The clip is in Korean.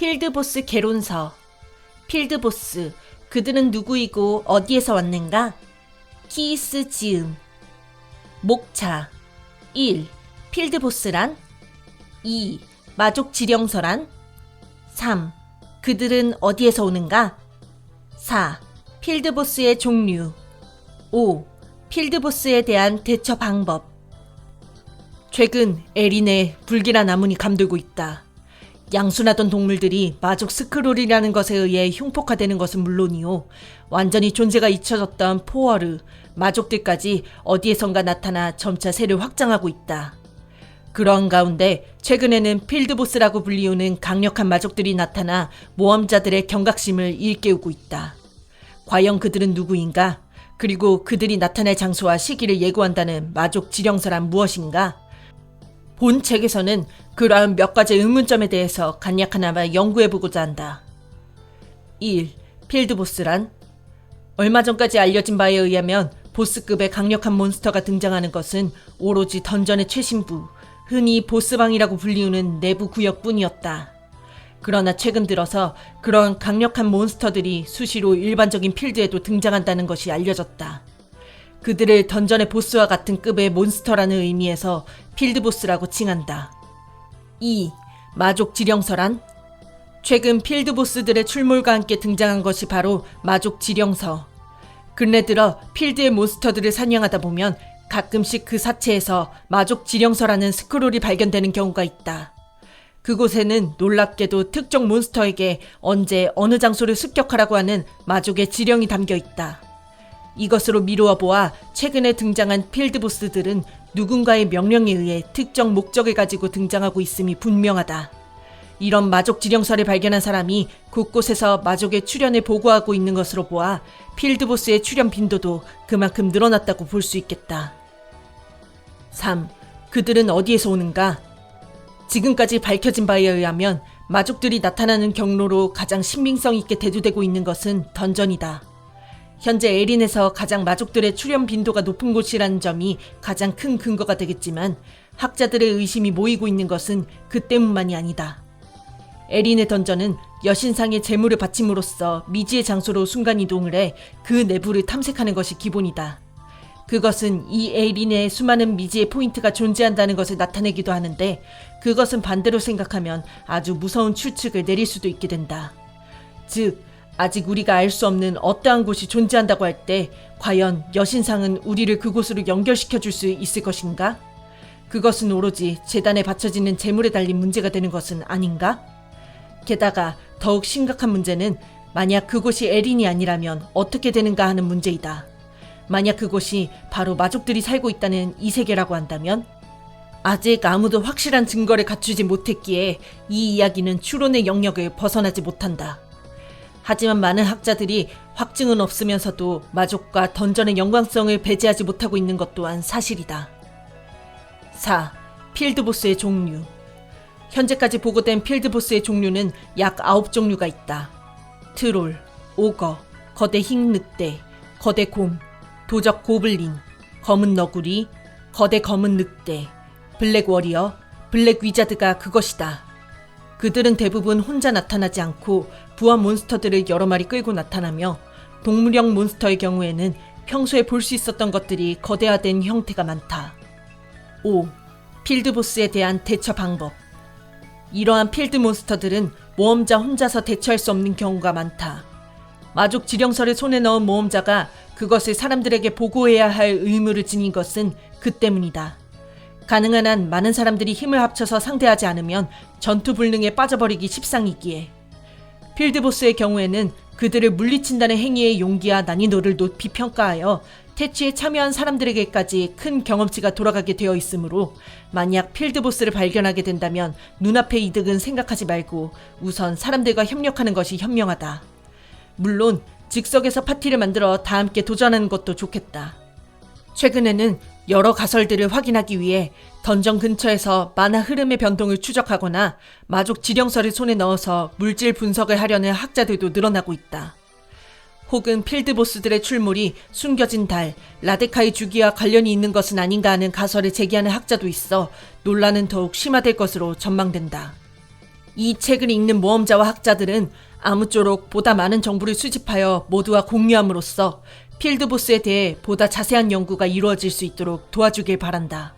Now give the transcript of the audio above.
필드보스 개론서. 필드보스, 그들은 누구이고 어디에서 왔는가? 키스 지음. 목차. 1. 필드보스란? 2. 마족 지령서란? 3. 그들은 어디에서 오는가? 4. 필드보스의 종류. 5. 필드보스에 대한 대처 방법. 최근 에린에 불길한 암문이 감돌고 있다. 양순하던 동물들이 마족 스크롤이라는 것에 의해 흉폭화되는 것은 물론이요. 완전히 존재가 잊혀졌던 포어르, 마족들까지 어디에선가 나타나 점차 세를 확장하고 있다. 그런 가운데 최근에는 필드보스라고 불리우는 강력한 마족들이 나타나 모험자들의 경각심을 일깨우고 있다. 과연 그들은 누구인가? 그리고 그들이 나타날 장소와 시기를 예고한다는 마족 지령서란 무엇인가? 본 책에서는 그러한 몇 가지 의문점에 대해서 간략하나마 연구해보고자 한다. 1. 필드보스란? 얼마 전까지 알려진 바에 의하면 보스급의 강력한 몬스터가 등장하는 것은 오로지 던전의 최신부, 흔히 보스방이라고 불리우는 내부 구역뿐이었다. 그러나 최근 들어서 그런 강력한 몬스터들이 수시로 일반적인 필드에도 등장한다는 것이 알려졌다. 그들을 던전의 보스와 같은 급의 몬스터라는 의미에서 필드보스라고 칭한다. 2. 마족 지령서란? 최근 필드보스들의 출몰과 함께 등장한 것이 바로 마족 지령서. 근래 들어 필드의 몬스터들을 사냥하다 보면 가끔씩 그 사체에서 마족 지령서라는 스크롤이 발견되는 경우가 있다. 그곳에는 놀랍게도 특정 몬스터에게 언제 어느 장소를 습격하라고 하는 마족의 지령이 담겨 있다. 이것으로 미루어 보아 최근에 등장한 필드보스들은 누군가의 명령에 의해 특정 목적을 가지고 등장하고 있음이 분명하다. 이런 마족 지령서를 발견한 사람이 곳곳에서 마족의 출현을 보고하고 있는 것으로 보아 필드보스의 출현 빈도도 그만큼 늘어났다고 볼 수 있겠다. 3. 그들은 어디에서 오는가? 지금까지 밝혀진 바에 의하면 마족들이 나타나는 경로로 가장 신빙성 있게 대두되고 있는 것은 던전이다. 현재 에린에서 가장 마족들의 출현 빈도가 높은 곳이라는 점이 가장 큰 근거가 되겠지만 학자들의 의심이 모이고 있는 것은 그 때문만이 아니다. 에린의 던전은 여신상의 재물을 바침으로써 미지의 장소로 순간 이동을 해 그 내부를 탐색하는 것이 기본이다. 그것은 이 에린에 수많은 미지의 포인트가 존재한다는 것을 나타내기도 하는데 그것은 반대로 생각하면 아주 무서운 추측을 내릴 수도 있게 된다. 즉, 아직 우리가 알 수 없는 어떠한 곳이 존재한다고 할 때 과연 여신상은 우리를 그곳으로 연결시켜 줄 수 있을 것인가? 그것은 오로지 재단에 바쳐지는 재물에 달린 문제가 되는 것은 아닌가? 게다가 더욱 심각한 문제는 만약 그곳이 에린이 아니라면 어떻게 되는가 하는 문제이다. 만약 그곳이 바로 마족들이 살고 있다는 이 세계라고 한다면 아직 아무도 확실한 증거를 갖추지 못했기에 이 이야기는 추론의 영역을 벗어나지 못한다. 하지만 많은 학자들이 확증은 없으면서도 마족과 던전의 연관성을 배제하지 못하고 있는 것 또한 사실이다. 4. 필드보스의 종류 현재까지 보고된 필드보스의 종류는 약 9종류가 있다. 트롤, 오거, 거대 흰 늑대, 거대 곰, 도적 고블린, 검은 너구리, 거대 검은 늑대, 블랙 워리어, 블랙 위자드가 그것이다. 그들은 대부분 혼자 나타나지 않고 부하 몬스터들을 여러 마리 끌고 나타나며 동물형 몬스터의 경우에는 평소에 볼 수 있었던 것들이 거대화된 형태가 많다. 5. 필드보스에 대한 대처 방법. 이러한 필드 몬스터들은 모험자 혼자서 대처할 수 없는 경우가 많다. 마족 지령서를 손에 넣은 모험자가 그것을 사람들에게 보고해야 할 의무를 지닌 것은 그 때문이다. 가능한 한 많은 사람들이 힘을 합쳐서 상대하지 않으면 전투 불능에 빠져버리기 십상이기에. 필드보스의 경우에는 그들을 물리친다는 행위의 용기와 난이도를 높이 평가하여 퇴치에 참여한 사람들에게까지 큰 경험치가 돌아가게 되어 있으므로 만약 필드보스를 발견하게 된다면 눈앞의 이득은 생각하지 말고 우선 사람들과 협력하는 것이 현명하다. 물론 즉석에서 파티를 만들어 다 함께 도전하는 것도 좋겠다. 최근에는 여러 가설들을 확인하기 위해 던전 근처에서 만화 흐름의 변동을 추적하거나 마족 지령서를 손에 넣어서 물질 분석을 하려는 학자들도 늘어나고 있다. 혹은 필드보스들의 출몰이 숨겨진 달, 라데카의 주기와 관련이 있는 것은 아닌가 하는 가설을 제기하는 학자도 있어 논란은 더욱 심화될 것으로 전망된다. 이 책을 읽는 모험자와 학자들은 아무쪼록 보다 많은 정보를 수집하여 모두와 공유함으로써 필드보스에 대해 보다 자세한 연구가 이루어질 수 있도록 도와주길 바란다.